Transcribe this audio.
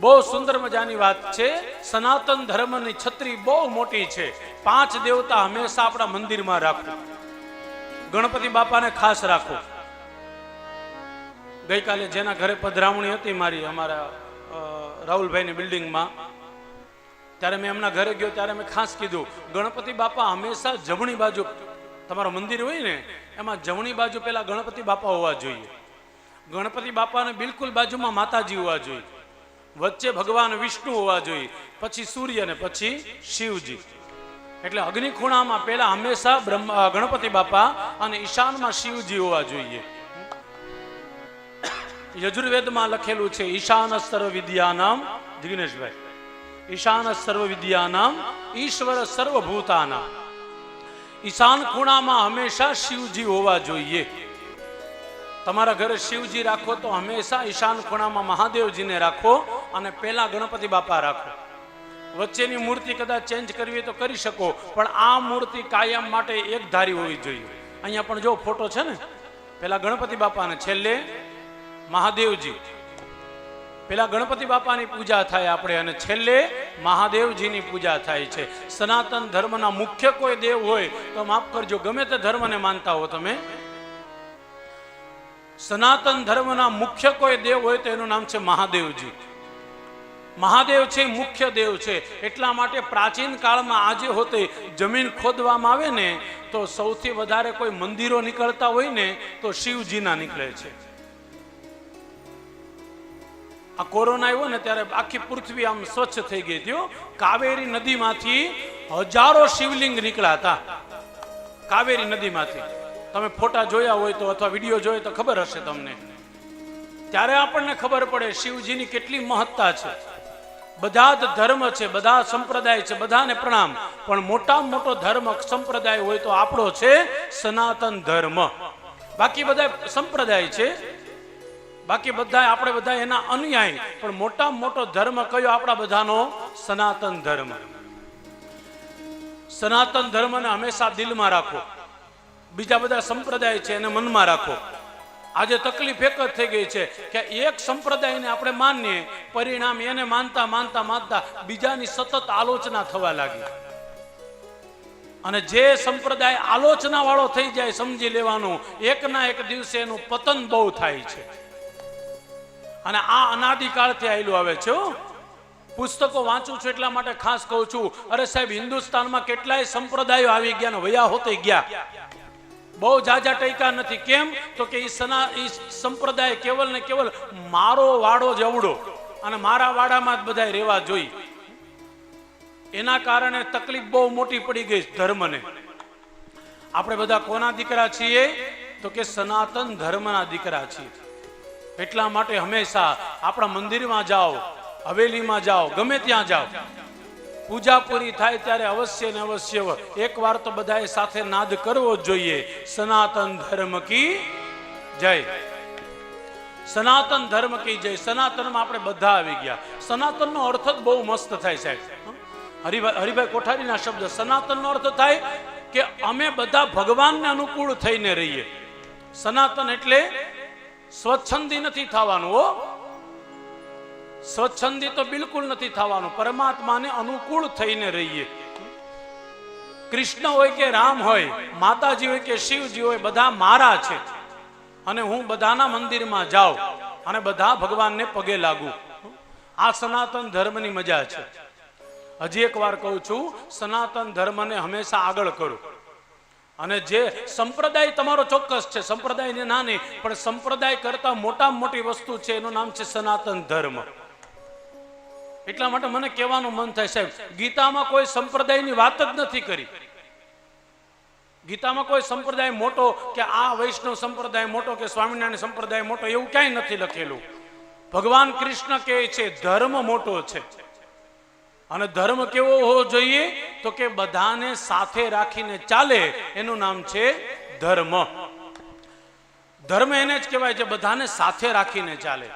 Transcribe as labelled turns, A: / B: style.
A: બહુ સુંદર મજાની વાત છે. સનાતન ધર્મની છત્રી બહુ મોટી છે. પાંચ દેવતા હંમેશા આપણા મંદિરમાં રાખો ગણપતિ બાપાને ખાસ રાખો ગઈકાલે જેના ઘરે પધરાવણી હતી મારી, અમારા રાહુલભાઈની બિલ્ડિંગમાં, ત્યારે મેં એમના ઘરે ગયો, ત્યારે મેં ખાસ કીધું, ગણપતિ બાપા હંમેશા જમણી બાજુ, તમારું મંદિર હોય ને, એમાં જમણી બાજુ પેલા ગણપતિ બાપા હોવા જોઈએ. ગણપતિ બાપાને બિલકુલ બાજુમાં માતાજી હોવા જોઈએ. વચ્ચે ભગવાન વિષ્ણુ હોવા જોઈએ. પછી સૂર્ય ને પછી શિવજી. એટલે અગ્નિ ખૂણામાં પેલા હંમેશા બ્રહ્મા ગણપતિ બાપા અને ઈશાનમાં શિવજી હોવા જોઈએ. યજુર્વેદમાં લખેલું છે, ઈશાન સર્વ વિદ્યાનામ, જિગ્નેશભાઈ. ઈશાન સર્વ વિદ્યાનામ, ઈશ્વર સર્વભૂતાના ઈશાન ખૂણામાં હંમેશા શિવજી હોવા જોઈએ. તમારા ઘરે શિવજી રાખો તો હંમેશા ઈશાન ખૂણામાં મહાદેવજીને રાખો અને પેલા ગણપતિ બાપા રાખો. વચ્ચેની મૂર્તિ કદાચ ચેન્જ કરવી તો કરી શકો, પણ આ મૂર્તિ કાયમ માટે એક ધારી હોવી જોઈએ. અહીંયા પણ જો ફોટો છે ને પેલા ગણપતિ બાપાને છેલ્લે મહાદેવજી. પેલા ગણપતિ બાપાની પૂજા થાય આપણે અને છેલ્લે મહાદેવજીની પૂજા થાય છે. સનાતન ધર્મના મુખ્ય કોઈ દેવ હોય તો માફ કરજો, ગમે તે ધર્મને માનતા હો તમે સનાતન ધર્મના મુખ્ય કોઈ દેવ હોય તો એનું નામ છે મહાદેવજી. મહાદેવ છે, મુખ્ય દેવ છે. એટલા માટે પ્રાચીન કાળમાં આજે હોતે જમીન ખોદવામાં આવે ને, તો સૌથી વધારે કોઈ મંદિરો નીકળતા હોય ને, તો શિવજીના નીકળે છે. આ કોરોના આવ્યો ને ત્યારે આખી પૃથ્વી આમ સ્વચ્છ થઈ ગઈ હતી કાવેરી નદીમાંથી હજારો શિવલિંગ નીકળ્યા હતા. કાવેરી નદીમાંથી. તમે ફોટા જોયા હોય તો અથવા વીડિયો જોયો તો ખબર હશે તમને. ત્યારે આપણને ખબર પડે શિવજીની કેટલી મહત્તા છે. બધા જ ધર્મ છે, બધા સંપ્રદાય છે, બધાને પ્રણામ. પણ મોટામાં મોટો ધર્મ સંપ્રદાય હોય તો આપણો છે સનાતન ધર્મ. બાકી બધા સંપ્રદાય છે. બાકી બધા આપણે બધા એના અનુયાયી. પણ મોટામાં મોટો ધર્મ કયો આપણા બધાનો? સનાતન ધર્મ. સનાતન ધર્મને હંમેશા દિલમાં રાખો. બીજા બધા સંપ્રદાય છે એને મનમાં રાખો. આજે તકલીફ એક જ થઈ ગઈ છે કે એક સંપ્રદાયને આપણે માનીએ, પરિણામ એને માનતા માનતા માનતા બીજાની સતત આલોચના થવા લાગી. અને જે સંપ્રદાય આલોચના વાળો થઈ જાય સમજી લેવાનું, એકના એક દિવસે એનું પતન બહુ થાય છે. અને આ અનાદિકાળથી આવેલું આવે છે. પુસ્તકો વાંચું છું એટલા માટે ખાસ કહું છું, અરે સાહેબ, હિન્દુસ્તાનમાં કેટલાય સંપ્રદાયો આવી ગયા ને વયા હોતે ગયા. બહુ જાજા ટૈકા નથી. કેમ? તો કે ઈ સના, ઈ સંપ્રદાય કેવલ ને કેવલ મારો વાડો જવડો અને મારા વાડામાં જ બધાય રહેવા જોઈ. એના કારણે તકલીફ બહુ મોટી પડી ગઈ ધર્મને. આપણે બધા કોના દીકરા છીએ? તો કે સનાતન ધર્મના દીકરા છીએ. એટલા માટે હંમેશા આપણા મંદિરમાં જાઓ, હવેલીમાં જાઓ, ગમે ત્યાં જાઓ. પૂજા પૂરી થાય ત્યારે અવશ્ય ને અવશ્ય એક વાર તો બધાએ સાથે નાદ કરવો જોઈએ. સનાતન ધર્મ કી જય. સનાતન ધર્મ કી જય. સનાતનમાં આપણે બધા આવી ગયા. સનાતનનો અર્થ જ બહુ મસ્ત થાય સાહેબ. હરિભાઈ હરિભાઈ કોઠારીના શબ્દ. સનાતનનો અર્થ થાય કે અમે બધા ભગવાનને અનુકૂળ થઈને રહીએ. સનાતન એટલે સ્વચ્છંદી નથી થવાનું સ્વચ્છંદી તો બિલકુલ નથી થવાનું. પરમાત્માને અનુકૂળ થઈને રહીએ. કૃષ્ણ હોય કે રામ હોય, માતાજી હોય કે શિવજી હોય, બધા મારા છે. અને હું બધાના મંદિરમાં જાઉં અને બધા ભગવાનને પગે લાગુ. આ સનાતન ધર્મની મજા છે. હજી એક વાર કહું છું, સનાતન ધર્મને હંમેશા આગળ કરો. અને જે સંપ્રદાય તમારો ચોક્કસ છે સંપ્રદાય નાની પણ સંપ્રદાય કરતા મોટામાં મોટી વસ્તુ છે, એનું નામ છે સનાતન ધર્મ. એટલા માટે મને કહેવાનું મન થાય, સાહેબ, ગીતામાં કોઈ સંપ્રદાયની વાત જ નથી કરી. ગીતામાં કોઈ સંપ્રદાય મોટો કે આ વૈષ્ણવ સંપ્રદાય મોટો કે સ્વામિનારાયણ સંપ્રદાય મોટો એવું ક્યાંય નથી લખેલું. ભગવાન કૃષ્ણ કહે છે, ધર્મ મોટો છે. અને ધર્મ કેવો હોવો જોઈએ? તો કે બધાને સાથે રાખીને ચાલે. એનું નામ છે ધર્મ. ધર્મ એને જ કહેવાય છે, બધાને સાથે રાખીને ચાલે.